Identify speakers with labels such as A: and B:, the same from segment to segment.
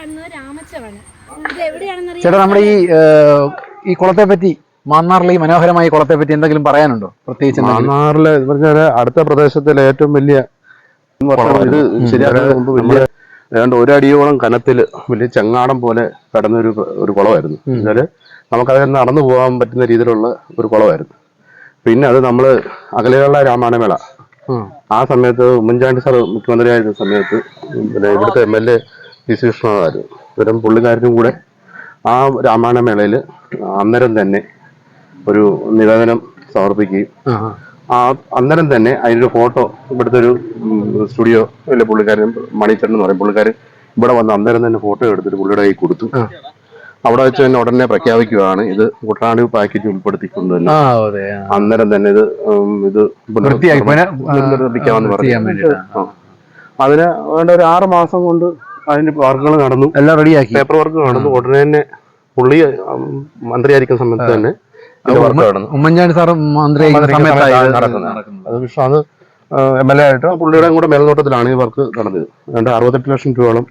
A: കാണുന്നത് രാമച്ചമാണ് ഇത് എവിടെയാണെന്ന്
B: ചേട്ടാ നമ്മുടെ ഈ ഈ കുളത്തെ പറ്റി മാന്നാറിലെ ഈ മനോഹരമായ കുളത്തെ പറ്റി എന്തെങ്കിലും പറയാനുണ്ടോ? പ്രത്യേകിച്ച്?
C: മാന്നാറിലെ പറഞ്ഞാൽ അടുത്ത പ്രദേശത്തിലെ ഏറ്റവും വലിയ ഇത് ശരിയാക്കുന്നതിന് മുമ്പ് വലിയ ഏതാണ്ട് ഒരടിയോളം കനത്തിൽ വലിയ ചെങ്ങാടം പോലെ കടന്നൊരു ഒരു കുളമായിരുന്നു. എന്നുവെച്ചാൽ നമുക്കത് നടന്നു പോകാൻ പറ്റുന്ന രീതിയിലുള്ള ഒരു കുളമായിരുന്നു. പിന്നെ അത് നമ്മൾ അകലെയുള്ള രാമായണമേള. ആ സമയത്ത് ഉമ്മൻചാണ്ടി സാർ മുഖ്യമന്ത്രിയായിരുന്ന സമയത്ത് പിന്നെ ഇവിടുത്തെ M L A P C കൃഷ്ണനായിരുന്നു പുള്ളിക്കാരനും കൂടെ ആ രാമായണമേളയിൽ അന്നേരം തന്നെ ഒരു നിവേദനം സമർപ്പിക്കുകയും
B: ആ,
C: അന്നേരം തന്നെ അതിനൊരു ഫോട്ടോ ഇവിടുത്തെ ഒരു സ്റ്റുഡിയോ അല്ലെ പുള്ളിക്കാരൻ മണിച്ചേട്ടൻ എന്ന് പറയും. പുള്ളിക്കാരൻ ഇവിടെ വന്ന് അന്നേരം തന്നെ ഫോട്ടോ എടുത്തിട്ട് പുള്ളിയുടെ കൈ കൊടുത്തു. അവിടെ വെച്ച് തന്നെ ഉടനെ പ്രഖ്യാപിക്കുകയാണ്. ഇത് കുട്ടനാട് പാക്കേജ് ഉൾപ്പെടുത്തിക്കൊണ്ട് തന്നെ. അന്നേരം തന്നെ ഇത് ഇത്
B: വൃത്തിയാക്കി.
C: പറഞ്ഞു. അതിന് വേണ്ട ഒരു ആറ് മാസം കൊണ്ട് അതിന്റെ വർക്കുകൾ നടന്നു.
B: എല്ലാം റെഡിയാക്കി.
C: പേപ്പർ വർക്ക് നടന്നു. ഉടനെ തന്നെ പുള്ളി മന്ത്രിയായിരിക്കുന്ന സമയത്ത് തന്നെ
B: ഉമ്മൻചാണ്ടി സാർ മന്ത്രി.
C: അത് പക്ഷെ അത് എം എൽ എ ആയിട്ട് പുള്ളിയുടെ കൂടെ മേൽനോട്ടത്തിലാണ് ഈ വർക്ക് നടന്നത്. രണ്ട് അറുപത്തെട്ട് ലക്ഷം രൂപയോളം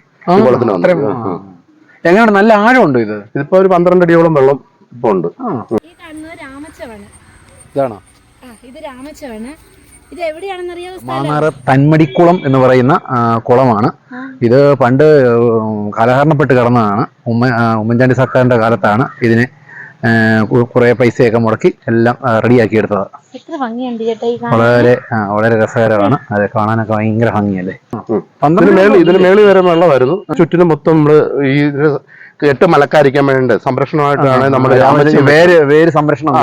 B: എങ്ങനെയാണ് നല്ല ആഴമുണ്ടോ ഇത്?
C: ഇതിപ്പോ ഒരു പന്ത്രണ്ട് അടിയോളം വെള്ളം ഇപ്പൊ ഉണ്ട്.
B: ഇതാണോ?
A: ഇത് രാമച്ചമാണ് ഇത്
B: മാന്നാറ് തന്മടിക്കുളം എന്ന് പറയുന്ന കുളമാണ്. ഇത് പണ്ട് കാലഹരണപ്പെട്ട് കിടന്നതാണ്. ഉമ്മ ഉമ്മൻചാണ്ടി സർക്കാരിന്റെ കാലത്താണ് ഇതിനെ കുറേ പൈസയൊക്കെ മുടക്കി എല്ലാം റെഡിയാക്കി എടുത്തത്
A: എത്ര ഭംഗിയുണ്ട് ചേട്ടാ ഈ കാണാൻ.
B: വളരെ വളരെ രസകരമാണ്. അത് കാണാനൊക്കെ ഭയങ്കര ഭംഗിയല്ലേ?
C: ഇതിന്
B: പന്ത്രണ്ട്
C: മേളിൽ ഇതിന് മേളിൽ വരെ വെള്ളമായിരുന്നു ചുറ്റിനും മൊത്തം നമ്മൾ ഈ എട്ട് മലക്കാരിക്കാൻ വേണ്ടി സംരക്ഷണമായിട്ടാണ് നമ്മൾ
B: വേര് വേര് സംരക്ഷണം.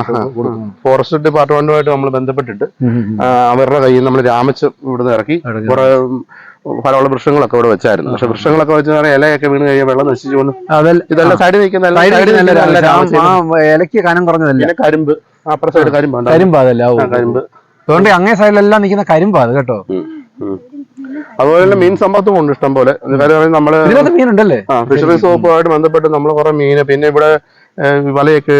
C: ഫോറസ്റ്റ് ഡിപ്പാർട്ട്മെന്റുമായിട്ട് നമ്മൾ ബന്ധപ്പെട്ടിട്ട് അവരുടെ കയ്യിൽ നമ്മൾ രാമച്ച് ഇവിടുന്ന് ഇറക്കി. കുറെ ഫലമുള്ള വൃക്ഷങ്ങളൊക്കെ ഇവിടെ വെച്ചായിരുന്നു. പക്ഷെ വൃക്ഷങ്ങളൊക്കെ വെച്ച് കഴിഞ്ഞാൽ ഇലയൊക്കെ വീണ് കഴിഞ്ഞാൽ വെള്ളം നശിച്ചുകൊണ്ട് ഇതെല്ലാം സൈഡിൽ നിൽക്കുന്ന
B: ഇലയ്ക്ക് കനം കുറഞ്ഞതല്ല?
C: കരിമ്പ് അപ്പുറത്തെ കരിമ്പ്.
B: കരിമ്പ് അതല്ല
C: കരിമ്പ്.
B: അതുകൊണ്ട് അങ്ങേ സൈഡിലെല്ലാം നിൽക്കുന്ന കരിമ്പാ അത് കേട്ടോ.
C: അതുപോലെ തന്നെ മീൻ സമ്പത്തും ഉണ്ട് ഇഷ്ടം പോലെ കാര്യം
B: നമ്മൾ മീനുണ്ടല്ലേ?
C: ആ ഫിഷറീസ് വകുപ്പുമായിട്ട് ബന്ധപ്പെട്ട് നമ്മൾ കുറെ മീന് പിന്നെ ഇവിടെ വലയൊക്കെ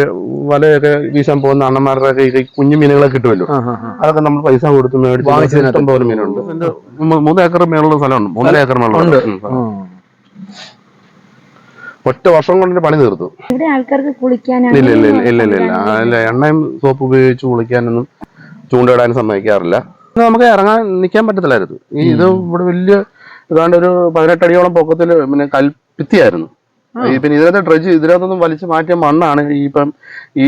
C: വലയൊക്കെ വീശാൻ പോകുന്ന അണ്ണന്മാരുടെ ഈ കുഞ്ഞു മീനുകളെ കിട്ടുമല്ലോ. അതൊക്കെ നമ്മൾ പൈസ കൊടുത്ത് മേടിച്ച്. ഇഷ്ടം പോലെ മീനുണ്ട്. മൂന്ന് ഏക്കർ മേളുള്ള സ്ഥലമുണ്ട്. മൂന്നര ഏക്കർ
B: മേളുണ്ട്.
C: ഒറ്റ വർഷം കൊണ്ട് പണി തീർത്തു.
A: ഇവിടെ ആൾക്കാർക്ക് കുളിക്കാനാണ്
C: ഇല്ല ഇല്ല ഇല്ല ഇല്ല ഇല്ല എണ്ണയും സോപ്പ് ഉപയോഗിച്ച് കുളിക്കാനൊന്നും ചൂണ്ടയിടാനും സമ്മതിക്കാറില്ല. നമുക്ക് ഇറങ്ങാൻ നിൽക്കാൻ പറ്റത്തില്ലായിരുന്നു. ഈ ഇത് ഇവിടെ വലിയ ഏതാണ്ട് ഒരു പതിനെട്ടടിയോളം പൊക്കത്തിൽ പിന്നെ കൽപ്പിത്തിയായിരുന്നു പിന്നെ ഇതിനകത്ത് ഡ്രജ് ഇതിനകത്തൊന്നും വലിച്ചു മാറ്റിയ മണ്ണാണ് ഈ ഇപ്പം ഈ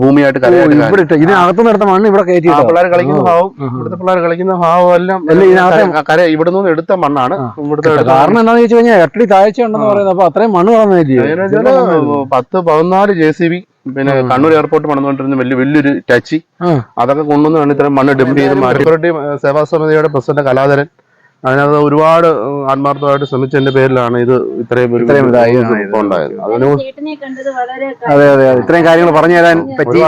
C: ഭൂമിയായിട്ട്
B: ഇതിനകത്ത്
C: കരയായിട്ട്
B: ഇട്ട് മണ്ണ് ഇവിടെ കയറ്റി
C: പിള്ളേർ കളിക്കുന്ന ഭാവം. ഇവിടുത്തെ പിള്ളേർ കളിക്കുന്ന ഭാവം എല്ലാം കര- ഇവിടെ നിന്ന് എടുത്ത മണ്ണാണ്. ഇവിടുത്തെ
B: കാരണം എന്താണെന്ന് വെച്ച് കഴിഞ്ഞാൽ എട്ടടി താഴ്ച ഉണ്ടെന്ന് പറയുന്നത്. അപ്പൊ അത്രയും മണ്ണ്
C: പറഞ്ഞു പത്ത് പതിനാല് ജെ സി ബി പിന്നെ കണ്ണൂർ എയർപോർട്ട് പണിതുകൊണ്ടിരുന്ന വലിയ വലിയൊരു ടാച്ചി അതൊക്കെ കൊണ്ടുവന്നാണ് ഇത്രയും മണ്ണ് ഡംപ് ചെയ്ത് മാറ്റി. സേവാ സമിതിയുടെ പ്രസിഡന്റ് കലാധരൻ. അതിനകത്ത് ഒരുപാട് ആത്മാർത്ഥമായിട്ട് ശ്രമിച്ചതിന്റെ പേരിലാണ് ഇത് ഇത്രയും ഒരു
B: ഇത്രയും
C: ഉണ്ടായത്.
B: അതെ അതെ ഇത്രയും കാര്യങ്ങൾ പറഞ്ഞു തരാൻ പറ്റി.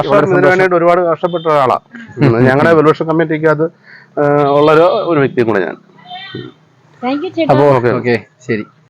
C: വേണ്ടിയിട്ട് ഒരുപാട് കഷ്ടപ്പെട്ട ഒരാളാണ് ഞങ്ങളുടെ വെലുഷൻ കമ്മിറ്റിക്കകത്ത് അത് ഉള്ള ഒരു- വ്യക്തിയും കൂടെ ഞാൻ.
B: അപ്പോ ഓക്കെ ഓക്കെ. ശരി.